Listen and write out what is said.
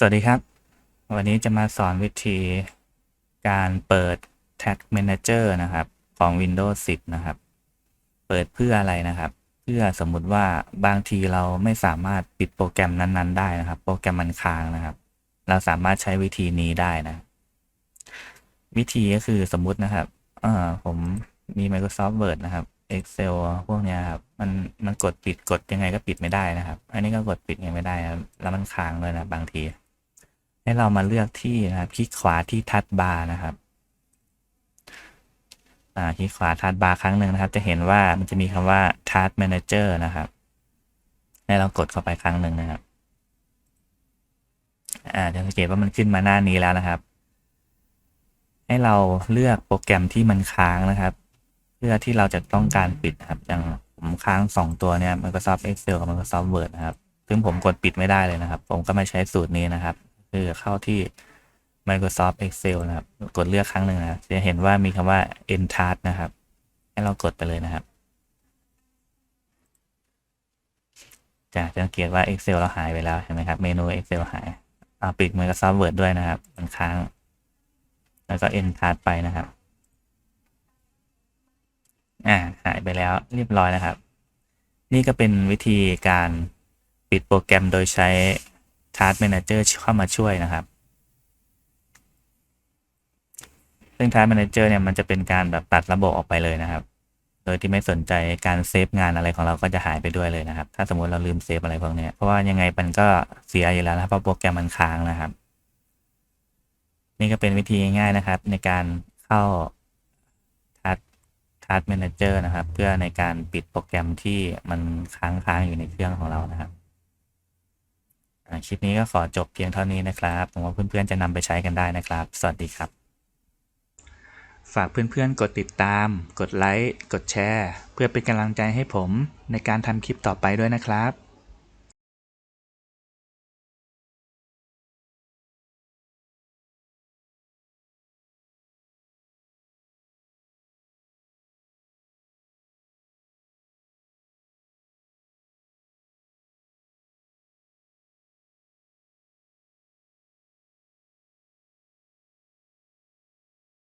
สวัสดีครับ วันนี้จะมาสอนวิธีการเปิด Tag Manager นะครับ ของ Windows 10 นะครับ เปิดเพื่ออะไรนะครับ เพื่อสมมุติว่าบางทีเราไม่สามารถปิดโปรแกรมนั้น ๆ ได้นะครับ โปรแกรมมันค้างนะครับ เราสามารถใช้วิธีนี้ได้นะ วิธีก็คือสมมุตินะครับเออผมมี Microsoft Word นะครับ Excel พวกเนี้ยครับ มันมันกดปิดกดยังไงก็ปิดไม่ได้นะครับ อันนี้ก็กดปิดยังไม่ได้นะครับแล้วมันค้างเลยนะบางที ให้เรามาเลือกที่นะครับคลิกขวาที่ทัชบาร์นะครับคลิกขวาทัชบาร์ครั้งหนึ่งนะครับ จะเห็นว่ามันจะมีคำว่า Task Manager นะครับให้เรากดเข้าไปครั้งหนึ่งนะครับอ่าจะสังเกตว่ามันขึ้นมาหน้านี้แล้วนะครับ ให้เราเลือกโปรแกรมที่มันค้างนะครับ เพื่อที่เราจะต้องการปิดนะครับอย่างผมค้างสองตัวเนี่ย Microsoft Excel กับ Microsoft Word นะครับ ซึ่งผมกดปิดไม่ได้เลยนะครับ ผมก็มาใช้สูตรนี้นะครับ คือเข้าที่ Microsoft Excel นะครับ กดเลือกครั้งหนึ่งนะจะเห็นว่ามีคำว่า End Task นะครับ ให้เรากดไปเลยนะครับจะจะสังเกตว่า Excel เราหายไปแล้วเห็นไหมครับ เมนู Excel หายอ่าปิด Microsoft Word ด้วยนะครับ มันค้าง แล้วก็ End Task ไปนะครับ อ่า หายไปแล้วเรียบร้อยนะครับ นี่ก็เป็นวิธีการปิดโปรแกรมโดยใช้ Task Manager เข้ามาช่วยนะครับ ซึ่ง Task Manager เนี่ยมันจะเป็นการแบบตัดระบบออกไปเลยนะครับ โดยที่ไม่สนใจการเซฟงานอะไรของเราก็จะหายไปด้วยเลยนะครับ ถ้าสมมติเราลืมเซฟอะไรพวกนี้เพราะว่ายังไงมันก็เสียอยู่แล้วนะเพราะโปรแกรมมันค้างนะครับ นี่ก็เป็นวิธีง่ายๆนะครับ ในการเข้า Task Manager นะครับ เพื่อในการปิดโปรแกรมที่มันค้างค้างอยู่ในเครื่องของเรานะครับ คลิปนี้ก็ขอจบเพียงเท่านี้นะครับหวังว่าเพื่อนๆจะนำไปใช้กันได้นะครับ สวัสดีครับฝากเพื่อนๆ กดติดตาม กดไลค์ กดแชร์ เพื่อเป็นกำลังใจให้ผมในการทำคลิปต่อไปด้วยนะครับ